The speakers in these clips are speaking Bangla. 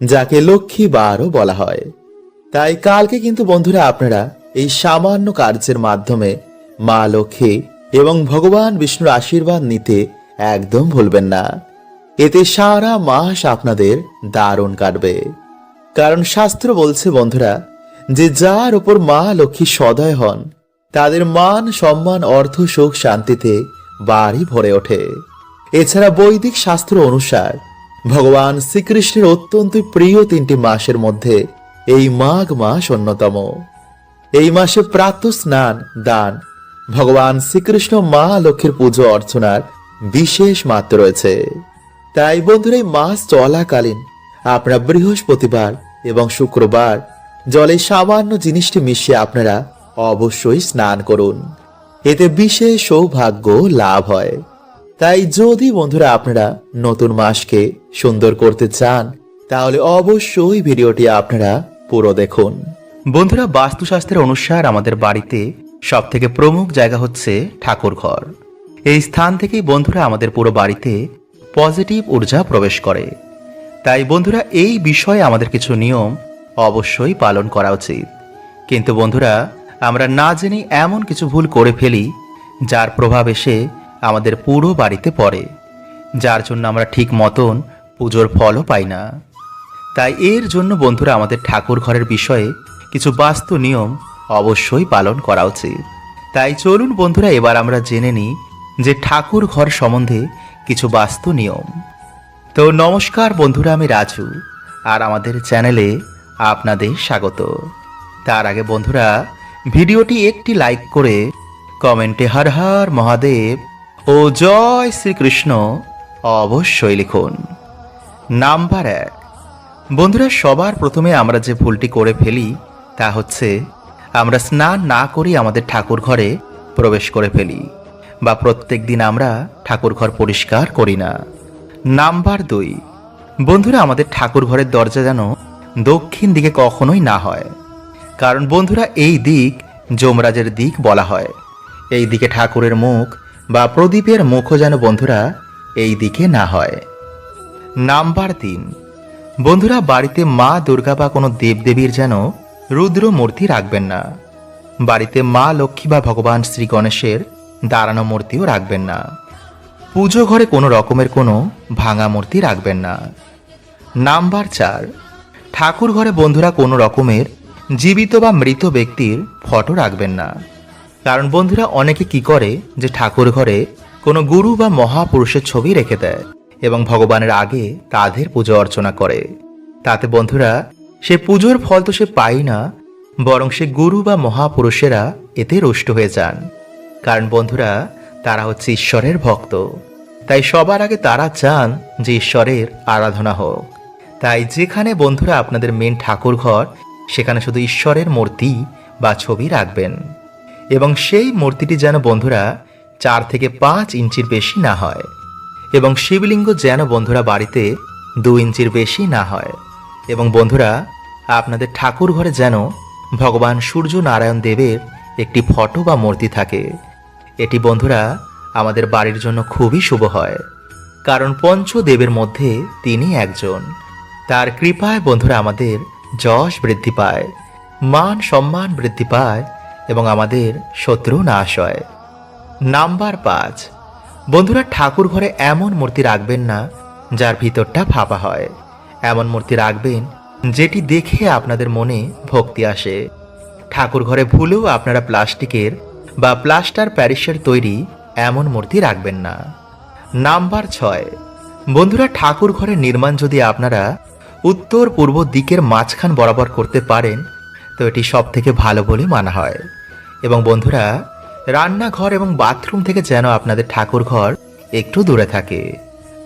যাকে লক্ষ্মী বারও বলা হয়। তাই কালকে কিন্তু বন্ধুরা আপনারা এই সামান্য কার্যের মাধ্যমে মা লক্ষ্মী এবং ভগবান বিষ্ণুর আশীর্বাদ নিতে একদম ভুলবেন না। এতে সারা মাস আপনাদের দারুণ কাটবে। কারণ শাস্ত্র বলছে বন্ধুরা যে যার উপর মা লক্ষ্মী সদয় হন, তাদের মান, সম্মান, অর্থ, সুখ, শান্তিতে বাড়ি ভরে ওঠে। এছাড়া বৈদিক শাস্ত্র অনুসার ভগবান শ্রীকৃষ্ণের অত্যন্ত প্রিয় তিনটি মাসের মধ্যে এই মাঘ মাস অন্যতম। এই মাসে প্রাত স্নান, দান, ভগবান শ্রীকৃষ্ণ মা লক্ষ্মীর পুজো অর্চনার বিশেষ মাত্র রয়েছে। তাই বন্ধুরা, এই মাস চলাকালীন আপনারা বৃহস্পতিবার এবং শুক্রবার জলে সামান্য জিনিসটি মিশিয়ে আপনারা অবশ্যই স্নান করুন। এতে বিশেষ সৌভাগ্য লাভ হয়। তাই যদি বন্ধুরা আপনারা নতুন মাসকে সুন্দর করতে চান, তাহলে অবশ্যই ভিডিওটি আপনারা পুরো দেখুন। বন্ধুরা, বাস্তুশাস্ত্রের অনুসার আমাদের বাড়িতে সব থেকে প্রমুখ জায়গা হচ্ছে ঠাকুর ঘর এই স্থান থেকেই বন্ধুরা আমাদের পুরো বাড়িতে পজিটিভ ঊর্জা প্রবেশ করে। তাই বন্ধুরা, এই বিষয়ে আমাদের কিছু নিয়ম অবশ্যই পালন করা উচিত। কিন্তু বন্ধুরা, আমরা না জেনে এমন কিছু ভুল করে ফেলি, যার প্রভাব এসে আমাদের পুরো বাড়িতে পড়ে, যার জন্য আমরা ঠিক মতন পুজোর ফলও পাই না। তাই এর জন্য বন্ধুরা আমাদের ঠাকুর ঘরের বিষয়ে কিছু বাস্তু নিয়ম অবশ্যই পালন করা উচিত। তাই চলুন বন্ধুরা, এবার আমরা জেনে নিই যে ঠাকুর ঘর সম্বন্ধে কিছু বাস্তু নিয়ম। তো নমস্কার বন্ধুরা, আমি রাজু, আর আমাদের চ্যানেলে আপনাদের স্বাগত। তার আগে বন্ধুরা, ভিডিওটি একটি লাইক করে কমেন্টে হর হর মহাদেব ও জয় শ্রীকৃষ্ণ অবশ্যই লিখুন। নাম্বার এক। বন্ধুরা, সবার প্রথমে আমরা যে ভুলটি করে ফেলি তা হচ্ছে আমরা স্নান না করি আমাদের ঠাকুর ঘরে প্রবেশ করে ফেলি বা প্রত্যেক দিন আমরা ঠাকুর ঘর পরিষ্কার করি না। নাম্বার দুই। বন্ধুরা, আমাদের ঠাকুর ঘরের দরজা যেন দক্ষিণ দিকে কখনোই না হয়। কারণ বন্ধুরা, এই দিক যমরাজের দিক বলা হয়। এই দিকে ঠাকুরের মুখ বা প্রদীপের মুখও যেন বন্ধুরা এই দিকে না হয়। নাম্বার তিন। বন্ধুরা, বাড়িতে মা, দুর্গা বা কোনো দেবদেবীর যেন রুদ্র মূর্তি রাখবেন না। বাড়িতে মা, লক্ষ্মী বা ভগবান শ্রী গণেশের দাঁড়ানো মূর্তিও রাখবেন না। পুজো ঘরে কোনো রকমের কোনো ভাঙা মূর্তি রাখবেন না। নাম্বার চার। ঠাকুর ঘরে বন্ধুরা কোনো রকমের জীবিত বা মৃত ব্যক্তির ফটো রাখবেন না। কারণ বন্ধুরা অনেকে কি করে যে ঠাকুর ঘরে কোনো গুরু বা মহাপুরুষের ছবি রেখে দেয় এবং ভগবানের আগে তাদের পুজো অর্চনা করে। তাতে বন্ধুরা, সে পুজোর ফল তো সে পায় না, বরং সে গুরু বা মহাপুরুষেরা এতে রুষ্ট হয়ে যান। কারণ বন্ধুরা, তারা হচ্ছে ঈশ্বরের ভক্ত। তাই সবার আগে তারা চান যে ঈশ্বরের আরাধনা হোক। তাই যেখানে বন্ধুরা আপনাদের মেন ঠাকুর ঘর, সেখানে শুধু ঈশ্বরের মূর্তি বা ছবি রাখবেন। এবং সেই মূর্তিটি যেন বন্ধুরা চার থেকে পাঁচ ইঞ্চির বেশি না হয় এবং শিবলিঙ্গ যেন বন্ধুরা বাড়িতে দু ইঞ্চির বেশি না হয়। এবং বন্ধুরা, আপনাদের ঠাকুর ঘরে যেন ভগবান সূর্য নারায়ণ দেবের একটি ফটো বা মূর্তি থাকে। এটি বন্ধুরা আমাদের বাড়ির জন্য খুবই শুভ হয়। কারণ পঞ্চদেবের মধ্যে তিনি একজন। তার কৃপায় বন্ধুরা আমাদের যশ বৃদ্ধি পায়, মান সম্মান বৃদ্ধি পায় এবং আমাদের শত্রু নাশ হয়। নাম্বার পাঁচ। বন্ধুরা, ঠাকুর ঘরে এমন মূর্তি রাখবেন না, যার ভিতরটা ফাঁপা হয়। এমন মূর্তি রাখবেন, যেটি দেখে আপনাদের মনে ভক্তি আসে। ঠাকুর ঘরে ভুলেও আপনারা প্লাস্টিকের বা প্লাস্টার প্যারিসের তৈরি এমন মূর্তি রাখবেন না। নাম্বার ছয়। বন্ধুরা, ঠাকুর ঘরের নির্মাণ যদি আপনারা উত্তর পূর্ব দিকের মাঝখান বরাবর করতে পারেন তো এটি সব থেকে ভালো বলে মানা হয়। এবং বন্ধুরা, রান্নাঘর এবং বাথরুম থেকে যেন আপনাদের ঠাকুর ঘর একটু দূরে থাকে।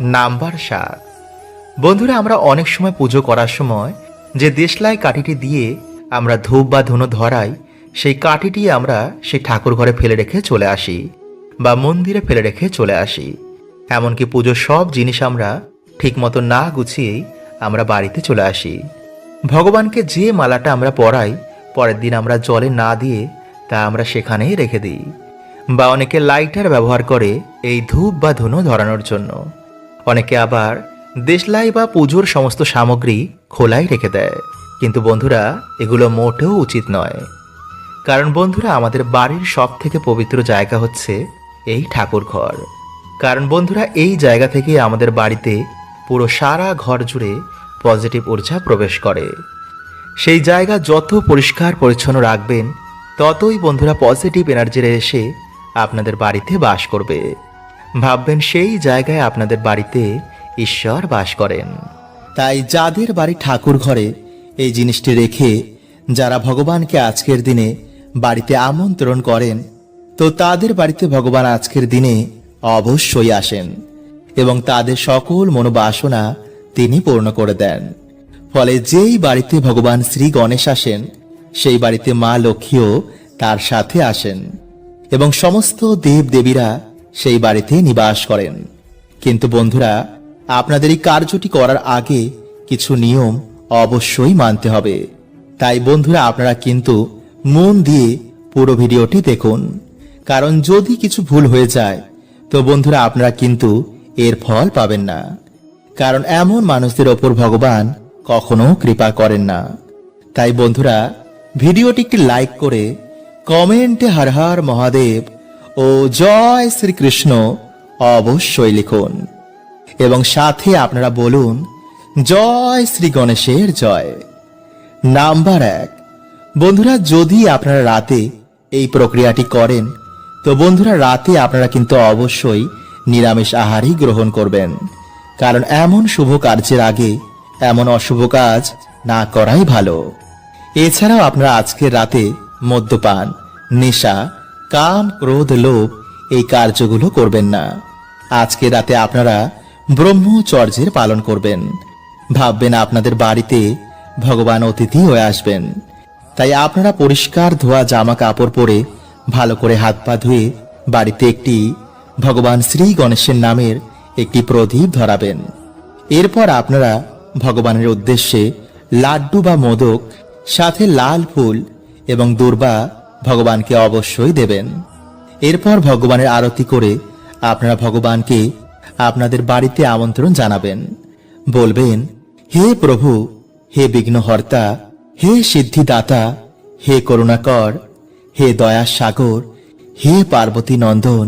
নাম্বার সাত। বন্ধুরা, আমরা অনেক সময় পুজো করার সময় যে দেশলাই কাঠিটি দিয়ে আমরা ধূপ বা ধুনো ধরাই, সেই কাঠিটি আমরা সেই ঠাকুর ঘরে ফেলে রেখে চলে আসি বা মন্দিরে ফেলে রেখে চলে আসি। এমনকি পুজোর সব জিনিস আমরা ঠিকমতো না গুছিয়েই আমরা বাড়িতে চলে আসি। ভগবানকে যে মালাটা আমরা পরাই, পরের দিন আমরা জলে না দিয়ে তা আমরা সেখানেই রেখে দিই। বা অনেকে লাইটার ব্যবহার করে এই ধূপ বা ধুনো ধরানোর জন্য। অনেকে আবার দেশলাই বা পুজোর সমস্ত সামগ্রী খোলাই রেখে দেয়। কিন্তু বন্ধুরা, এগুলো মোটেও উচিত নয়। কারণ বন্ধুরা, আমাদের বাড়ির সব থেকে পবিত্র জায়গা হচ্ছে এই ঠাকুর ঘর। কারণ বন্ধুরা, এই জায়গা থেকে আমাদের বাড়িতে পুরো সারা ঘর জুড়ে পজিটিভ ঊর্জা প্রবেশ করে। সেই জায়গা যত পরিষ্কার পরিচ্ছন্ন রাখবেন, ততই বন্ধুরা পজিটিভ এনার্জিরা এসে আপনাদের বাড়িতে বাস করবে। ভাববেন সেই জায়গায় আপনাদের বাড়িতে ঈশ্বর বাস করেন। তাই যাদের বাড়ি ঠাকুর ঘরে এই জিনিসটি রেখে যারা ভগবানকে আজকের দিনে বাড়িতে আমন্ত্রণ করেন, তো তাদের বাড়িতে ভগবান আজকের দিনে অবশ্যই আসেন এবং তাদের সকল মনোবাসনা তিনি পূর্ণ করে দেন। ফলে যেই বাড়িতে ভগবান শ্রী গণেশ আসেন, সেই বাড়িতে মা লক্ষ্মীও তার সাথে আসেন এবং সমস্ত দেব দেবীরা সেই বাড়িতে নিবাস করেন। কিন্তু বন্ধুরা, আপনাদের এই কার্যটি করার আগে কিছু নিয়ম অবশ্যই মানতে হবে। তাই বন্ধুরা, আপনারা কিন্তু মন দিয়ে পুরো ভিডিওটি দেখুন। কারণ যদি কিছু ভুল হয়ে যায়, তো বন্ধুরা, আপনারা কিন্তু এর ফল পাবেন না। কারণ এমন মানুষদের ওপর ভগবান কখনো কৃপা করেন না। তাই বন্ধুরা ভিডিওটি একটি লাইক করে কমেন্টে হর হর মহাদেব ও জয় শ্রীকৃষ্ণ অবশ্যই লিখুন। এবং সাথে আপনারা বলুন, জয় শ্রী গণেশের জয়। নাম্বার এক, বন্ধুরা, যদি আপনারা রাতে এই প্রক্রিয়াটি করেন, তো বন্ধুরা, রাতে আপনারা কিন্তু অবশ্যই নিরামিষ আহারই গ্রহণ করবেন। কারণ এমন শুভ কার্যের আগে এমন অশুভ কাজ না করাই ভালো। এছাড়াও আপনারা আজকের রাতে মদ্যপান, নেশা, কাম, ক্রোধ, লোভ এই কার্যগুলো করবেন না। আজকে রাতে আপনারা ব্রহ্মচর্যের পালন করবেন। ভাববেন আপনাদের বাড়িতে ভগবান অতিথি হয়ে আসবেন। তাই আপনারা পরিষ্কার ধোয়া জামা কাপড় পরে ভালো করে হাত পা ধুয়ে বাড়িতে একটি ভগবান শ্রী গণেশের নামের একটি প্রদীপ ধরাবেন। এরপর আপনারা ভগবানের উদ্দেশ্যে লাড্ডু বা মোদক, সাথে লাল ফুল এবং দুর্বা ভগবানকে অবশ্যই দেবেন। এরপর ভগবানের আরতি করে আপনারা ভগবানকে আপনাদের বাড়িতে আমন্ত্রণ জানাবেন। বলবেন, হে প্রভু, হে বিঘ্নহর্তা, হে সিদ্ধিদাতা, হে করুণাকর, হে দয়া সাগর হে পার্বতী নন্দন,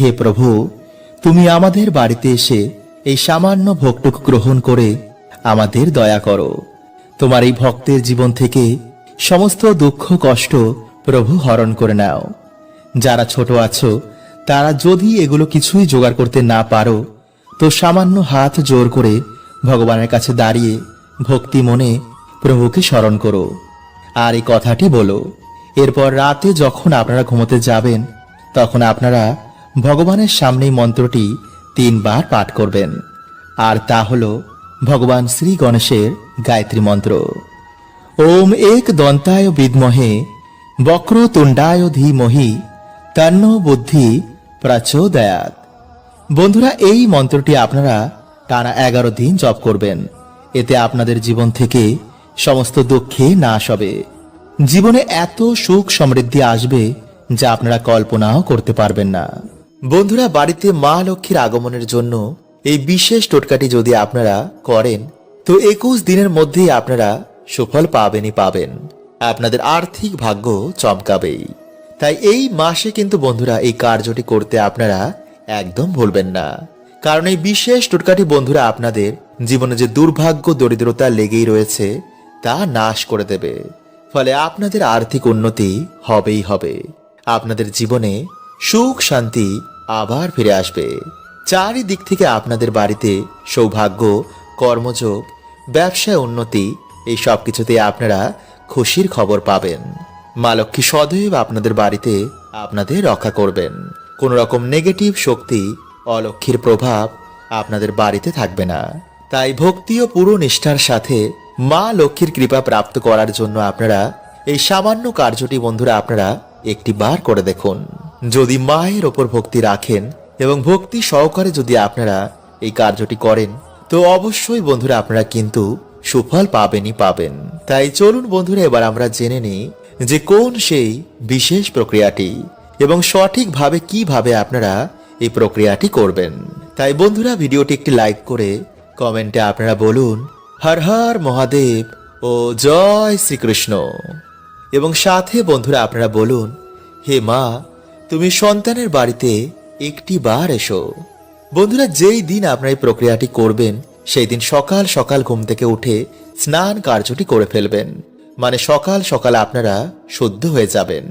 হে প্রভু তুমি আমাদের বাড়িতে এসে এই সামান্য ভোগটুকু গ্রহণ করে আমাদের দয়া করো। তোমার এই ভক্তের জীবন থেকে সমস্ত দুঃখ, কষ্ট প্রভু হরণ করে নাও। যারা ছোট আছো, তারা যদি এগুলো কিছুই জোগাড় করতে না পারো, তো সামান্য হাত জোর করে ভগবানের কাছে দাঁড়িয়ে ভক্তি মনে প্রভুকে স্মরণ করো। আর এই কথাটি বলো, এরপর রাতে যখন আপনারা ঘুমোতে যাবেন, তখন আপনারা ভগবানের সামনেই মন্ত্রটি তিনবার পাঠ করবেন। আর তা হলো ভগবান শ্রী গণেশের গায়ত্রী মন্ত্র। ওম এক দন্তায় বিদ্মহে, বক্রতুণ্ডায় ধীমহি, তন্ন বুদ্ধি প্রচোদয়াত। বন্ধুরা, এই মন্ত্রটি আপনারা টানা এগারো দিন জপ করবেন। এতে আপনাদের জীবন থেকে সমস্ত দুঃখে নাশ হবে। জীবনে এত সুখ সমৃদ্ধি আসবে যা আপনারা কল্পনাও করতে পারবেন না। বন্ধুরা, বাড়িতে মা লক্ষ্মীর আগমনের জন্য এই বিশেষ টোটকাটি যদি আপনারা করেন, তো একুশ দিনের মধ্যেই আপনারা সুফল পাবেনই পাবেন। আপনাদের আর্থিক ভাগ্য চমকাবেই। তাই এই মাসে কিন্তু বন্ধুরা, এই কার্যটি করতে আপনারা একদম ভুলবেন না। কারণ এই বিশেষ টোটকাটি বন্ধুরা আপনাদের জীবনে যে দুর্ভাগ্য, দরিদ্রতা লেগেই রয়েছে, তা নাশ করে দেবে। ফলে আপনাদের আর্থিক উন্নতি হবেই হবে। আপনাদের জীবনে সুখ, শান্তি আবার ফিরে আসবে। চারিদিক থেকে আপনাদের বাড়িতে সৌভাগ্য, কর্মযোগ ব্যবসায় উন্নতি, এই সব কিছুতে আপনারা খুশির খবর পাবেন। মা লক্ষ্মী সদৈব আপনাদের বাড়িতে আপনাদের রক্ষা করবেন। কোন রকম নেগেটিভ শক্তি অলক্ষীর প্রভাব আপনাদের বাড়িতে থাকবে না। তাই ভক্তি ও পুরো নিষ্ঠার সাথে মা লক্ষ্মীর কৃপা প্রাপ্ত করার জন্য আপনারা এই সামান্য কার্যটি বন্ধুরা আপনারা একটি বার করে দেখুন। যদি মায়ের ওপর ভক্তি রাখেন এবং ভক্তি সহকারে যদি আপনারা এই কার্যটি করেন, তো অবশ্যই বন্ধুরা আপনারা কিন্তু সুফল পাবেনই পাবেন। তাই চলুন বন্ধুরা, এবার আমরা জেনে নিই যে কোন সেই বিশেষ প্রক্রিয়াটি এবং সঠিকভাবে কীভাবে আপনারা এই প্রক্রিয়াটি করবেন। তাই বন্ধুরা, ভিডিওটি একটি লাইক করে কমেন্টে আপনারা বলুন, হর হর মহাদেব ও জয় শ্রীকৃষ্ণ। এবং সাথে বন্ধুরা আপনারা বলুন, হে মা তুমি সন্তানের বাড়িতে একটি বার এসো। বন্ধুরা, যেই দিন আপনার এই প্রক্রিয়াটি করবেন, সেই দিন সকাল সকাল ঘুম থেকে উঠে স্নান কার্যটি করে ফেলবেন। মানে সকাল সকাল আপনারা শুদ্ধ হয়ে যাবেন।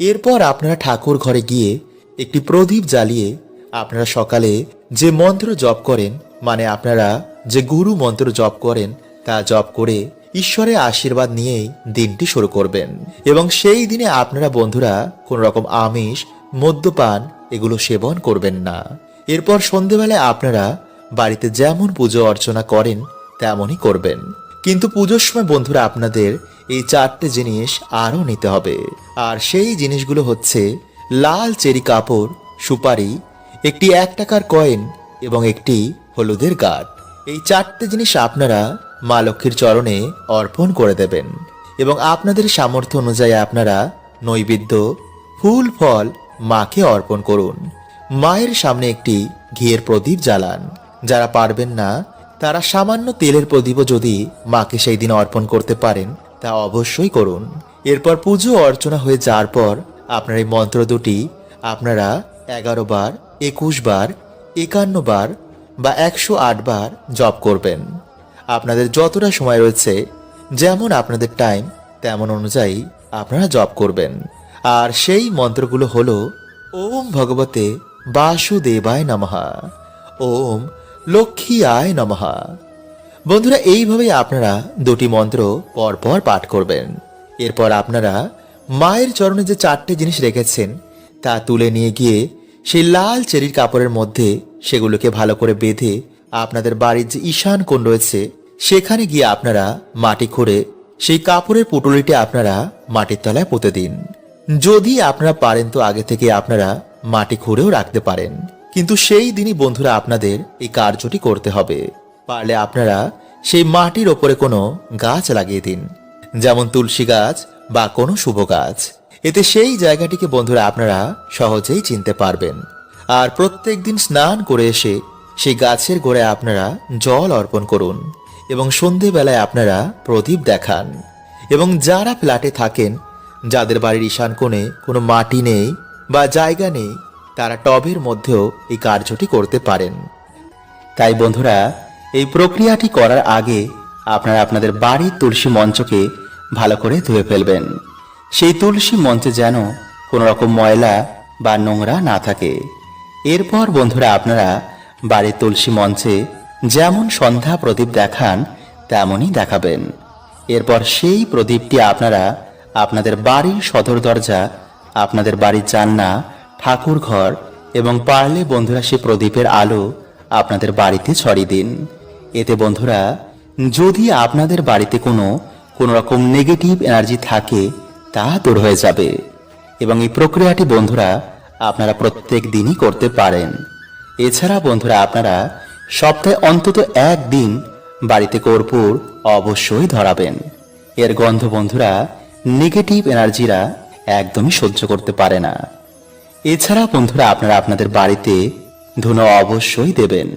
এরপর আপনারা ঠাকুর ঘরে গিয়ে একটি প্রদীপ জ্বালিয়ে আপনারা সকালে যে মন্ত্র জপ করেন মানে আপনারা যে গুরু মন্ত্র জপ করেন, তা জপ করে ঈশ্বরের আশীর্বাদ নিয়েই দিনটি শুরু করবেন। এবং সেই দিনে আপনারা বন্ধুরা কোন রকম আমিষ, মদ্যপান এগুলো সেবন করবেন না। এরপর সন্ধেবেলায় আপনারা বাড়িতে যেমন পুজো অর্চনা করেন, তেমনই করবেন। কিন্তু পুজোর সময় বন্ধুরা আপনাদের এই চারটে জিনিস আরও নিতে হবে। আর সেই জিনিসগুলো হচ্ছে লাল চেরি কাপড়, সুপারি, একটি এক টাকার কয়েন এবং একটি হলুদের গাঁট। এই চারটে জিনিস আপনারা মা লক্ষ্মীর চরণে অর্পণ করে দেবেন। এবং আপনাদের সামর্থ্য অনুযায়ী আপনারা নৈবেদ্য, ফুল, ফল মাকে অর্পণ করুন। মায়ের সামনে একটি ঘিয়ের প্রদীপ জ্বালান। যারা পারবেন না, তারা সামান্য তেলের প্রদীপও যদি মাকে সেই দিন অর্পণ করতে পারেন, তা অবশ্যই করুন। এরপর পুজো অর্চনা হয়ে যাওয়ার পর আপনার এই মন্ত্র দুটি আপনারা এগারো বার, একুশ বার, একান্ন বার বা একশো আট বার জপ করবেন। আপনাদের যতটা সময় রয়েছে, যেমন আপনাদের টাইম তেমন অনুযায়ী আপনারা জপ করবেন। আর সেই মন্ত্রগুলো হলো, ওম ভগবতে বাসুদেবায় নমহা ওম লক্ষ্মী আয় নমহা বন্ধুরা, এইভাবেই আপনারা দুটি মন্ত্র পরপর পাঠ করবেন। এরপর আপনারা মায়ের চরণে যে চারটে জিনিস রেখেছেন, তা তুলে নিয়ে গিয়ে সেই লাল চেরির কাপড়ের মধ্যে সেগুলোকে ভালো করে বেঁধে আপনাদের বাড়ির যে ঈশান কোণ রয়েছে সেখানে গিয়ে আপনারা মাটি খুঁড়ে সেই কাপড়ের পুটুলিটি আপনারা মাটির তলায় পুঁতে দিন। যদি আপনারা পারেন তো আগে থেকে আপনারা মাটি খুঁড়েও রাখতে পারেন। কিন্তু সেই দিনই বন্ধুরা আপনাদের এই কার্যটি করতে হবে। পারলে আপনারা সেই মাটির ওপরে কোনো গাছ লাগিয়ে দিন, যেমন তুলসী গাছ বা কোনো শুভ গাছ। এতে সেই জায়গাটিকে বন্ধুরা আপনারা সহজেই চিনতে পারবেন। আর প্রত্যেক দিন স্নান করে এসে সেই গাছের গোড়ায় আপনারা জল অর্পণ করুন। এবং সন্ধেবেলায় আপনারা প্রদীপ দেখান। এবং যারা ফ্ল্যাটে থাকেন, যাদের বাড়ির ঈশান কোণে কোনো মাটি নেই বা জায়গা নেই, তারা টবের মধ্যেও এই কার্যটি করতে পারেন। তাই বন্ধুরা, এই প্রক্রিয়াটি করার আগে আপনারা আপনাদের বাড়ির তুলসী মঞ্চকে ভালো করে ধুয়ে ফেলবেন। সেই তুলসী মঞ্চে যেন কোনো রকম ময়লা বা নোংরা না থাকে। এরপর বন্ধুরা, আপনারা বাড়ির তুলসী মঞ্চে যেমন সন্ধ্যা প্রদীপ দেখান, তেমনই দেখাবেন। এরপর সেই প্রদীপটি আপনারা আপনাদের বাড়ির সদর দরজা, আপনাদের বাড়ির জান্না ঠাকুর ঘর এবং পারলে বন্ধুরা সে প্রদীপের আলো আপনাদের বাড়িতে ছড়িয়ে দিন। এতে বন্ধুরা, যদি আপনাদের বাড়িতে কোনো কোনো রকম নেগেটিভ এনার্জি থাকে, তা দূর হয়ে যাবে। এবং এই প্রক্রিয়াটি বন্ধুরা আপনারা প্রত্যেক দিনই করতে পারেন। এছাড়া বন্ধুরা আপনারা সপ্তাহে অন্তত একদিন বাড়িতে কর্পূর অবশ্যই ধরাবেন। এর গন্ধ বন্ধুরা নেগেটিভ এনার্জিরা একদমই সহ্য করতে পারে না। এছাড়া বন্ধুরা, আপনারা আপনাদের বাড়িতে ধুনো অবশ্যই দেবেন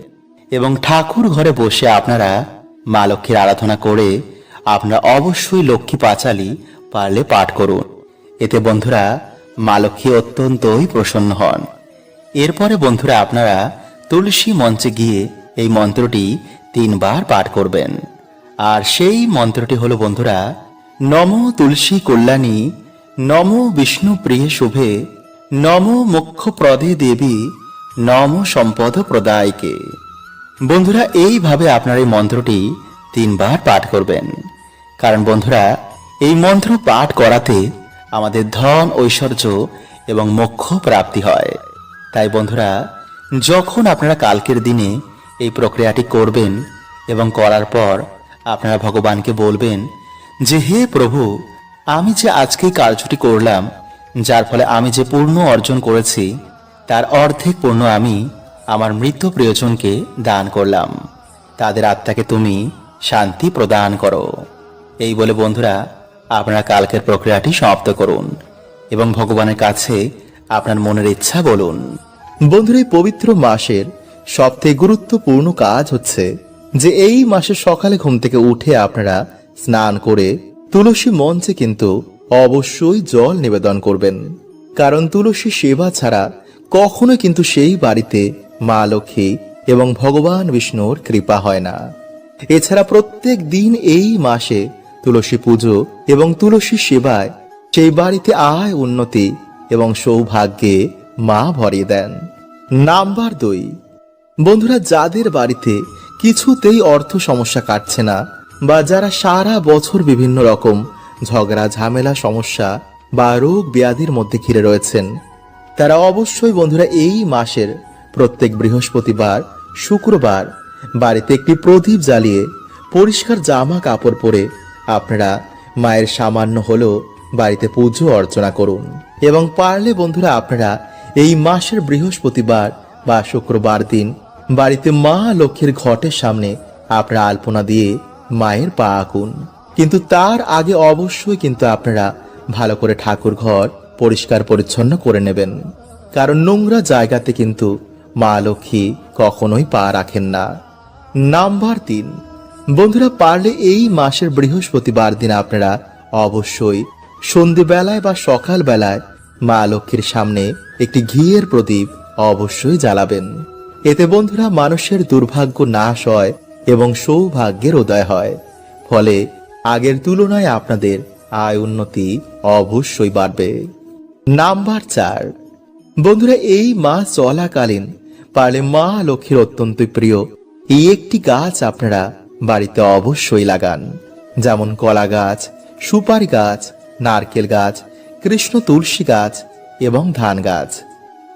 এবং ঠাকুর ঘরে বসে আপনারা মা লক্ষ্মীর আরাধনা করে আপনারা অবশ্যই লক্ষ্মী পাঁচালি পারলে পাঠ করুন। এতে বন্ধুরা, মা লক্ষ্মী অত্যন্তই প্রসন্ন হন। এরপরে বন্ধুরা, আপনারা তুলসী মঞ্চে গিয়ে এই মন্ত্রটি তিনবার পাঠ করবেন। আর সেই মন্ত্রটি হলো, বন্ধুরা, নম তুলসী কল্যাণী, নম বিষ্ণু প্রিয় শুভে, নম মুখ্য প্রদে দেবী, নম সম্পদ প্রদায়কে। বন্ধুরা, এইভাবে আপনার এই মন্ত্রটি তিনবার পাঠ করবেন। কারণ, বন্ধুরা, এই মন্ত্র পাঠ করাতে আমাদের ধন, ঐশ্বর্য এবং মোক্ষ প্রাপ্তি হয়। তাই, বন্ধুরা, যখন আপনারা কালকের দিনে এই প্রক্রিয়াটি করবেন এবং করার পর আপনারা ভগবানকে বলবেন যে, হে প্রভু, আমি যে আজকে কার্যটি করলাম, যার ফলে আমি যে পূর্ণ অর্জন করেছি, তার অর্ধেক পূর্ণ আমি আমার মৃত প্রিয়জনকে দান করলাম। তাদের আত্মাকে তুমি শান্তি প্রদান করো। এই বলে বন্ধুরা, আপনারা কালকের প্রক্রিয়াটি সমাপ্ত করুন এবং ভগবানের কাছে আপনার মনের ইচ্ছা বলুন। বন্ধুরা, এই পবিত্র মাসের সবথেকে গুরুত্বপূর্ণ কাজ হচ্ছে যে এই মাসে সকালে ঘুম থেকে উঠে আপনারা স্নান করে তুলসী মঞ্চে কিন্তু অবশ্যই জল নিবেদন করবেন। কারণ তুলসী সেবা ছাড়া কখনো কিন্তু সেই বাড়িতে মা লক্ষ্মী এবং ভগবান বিষ্ণুর কৃপা হয় না। এছাড়া প্রত্যেক দিন এই মাসে তুলসী পুজো এবং তুলসী সেবায় সেই বাড়িতে আয় উন্নতি এবং সৌভাগ্যে মা ভরিয়ে দেন। নাম্বার দুই বন্ধুরা, যাদের বাড়িতে কিছুতেই অর্থ সমস্যা কাটছে না বা যারা সারা বছর বিভিন্ন রকম ঝগড়া, ঝামেলা, সমস্যা বা রোগ ব্যাধির মধ্যে ঘিরে রয়েছেন, তারা অবশ্যই বন্ধুরা এই মাসের প্রত্যেক বৃহস্পতিবার, শুক্রবার বাড়িতে একটি প্রদীপ জ্বালিয়ে পরিষ্কার জামা কাপড় পরে আপনারা মায়ের সামান্য হলেও বাড়িতে পুজো অর্চনা করুন। এবং পারলে বন্ধুরা, আপনারা এই মাসের বৃহস্পতিবার বা শুক্রবার দিন বাড়িতে মা লক্ষ্মীর ঘটের সামনে আপনারা আলপনা দিয়ে মায়ের পা আঁকুন। কিন্তু তার আগে অবশ্যই কিন্তু আপনারা ভালো করে ঠাকুর ঘর পরিষ্কার পরিচ্ছন্ন করে নেবেন। কারণ নোংরা জায়গাতে কিন্তু মা লক্ষ্মী কখনোই পা রাখেন না। নাম্বার তিন। বন্ধুরা, পারলে এই মাসের বৃহস্পতিবার দিন আপনারা অবশ্যই সন্ধেবেলায় বা সকালবেলায় মা লক্ষ্মীর সামনে একটি ঘিয়ের প্রদীপ অবশ্যই জ্বালাবেন। এতে বন্ধুরা মানুষের দুর্ভাগ্য নাশ হয় এবং সৌভাগ্যের উদয় হয়। ফলে আগের তুলনায় আপনাদের আয় উন্নতি অবশ্যই বাড়বে। নাম্বার চার। বন্ধুরা, এই মাস চলাকালীন পারলে মা লক্ষ্মীর অত্যন্ত প্রিয়। এই একটি গাছ আপনারা বাড়িতে অবশ্যই লাগান। যেমন কলা গাছ, সুপারি গাছ, নারকেল গাছ, কৃষ্ণ তুলসী গাছ এবং ধান গাছ।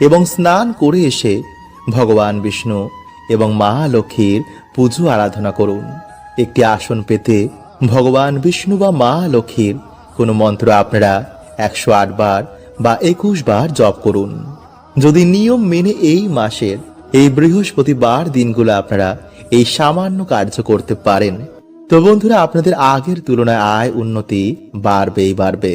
এবং স্নান করে এসে ভগবান বিষ্ণু এবং মা লক্ষ্মীর পুজো আরাধনা করুন। একটি আসন পেতে ভগবান বিষ্ণু বা মা লক্ষ্মীর কোনো মন্ত্র আপনারা একশো আট বার বা একুশ বার জপ করুন। যদি নিয়ম মেনে এই মাসের, এই বৃহস্পতিবার দিনগুলো আপনারা এই সামান্য কার্য করতে পারেন। তো বন্ধুরা, আপনাদের আগের তুলনায় আয় উন্নতি বাড়বেই বাড়বে।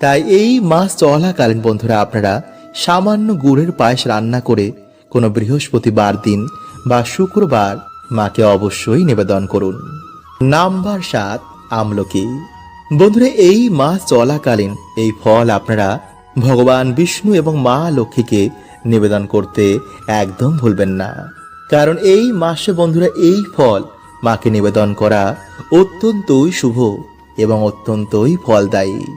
তাই এই মাস চলাকালীন বন্ধুরা, আপনারা সামান্য গুড়ের পায়েস রান্না করে কোনো বৃহস্পতিবার দিন বা শুক্রবার মাকে অবশ্যই নিবেদন করুন। নাম্বার সাত, আমলকি। বন্ধুরা, এই মাস চলাকালীন এই ফল আপনারা ভগবান বিষ্ণু এবং মা লক্ষ্মীকে নিবেদন করতে একদম ভুলবেন না। কারণ এই মাসে বন্ধুরা, এই ফল মাকে নিবেদন করা অত্যন্তই শুভ এবং অত্যন্তই ফলদায়ী।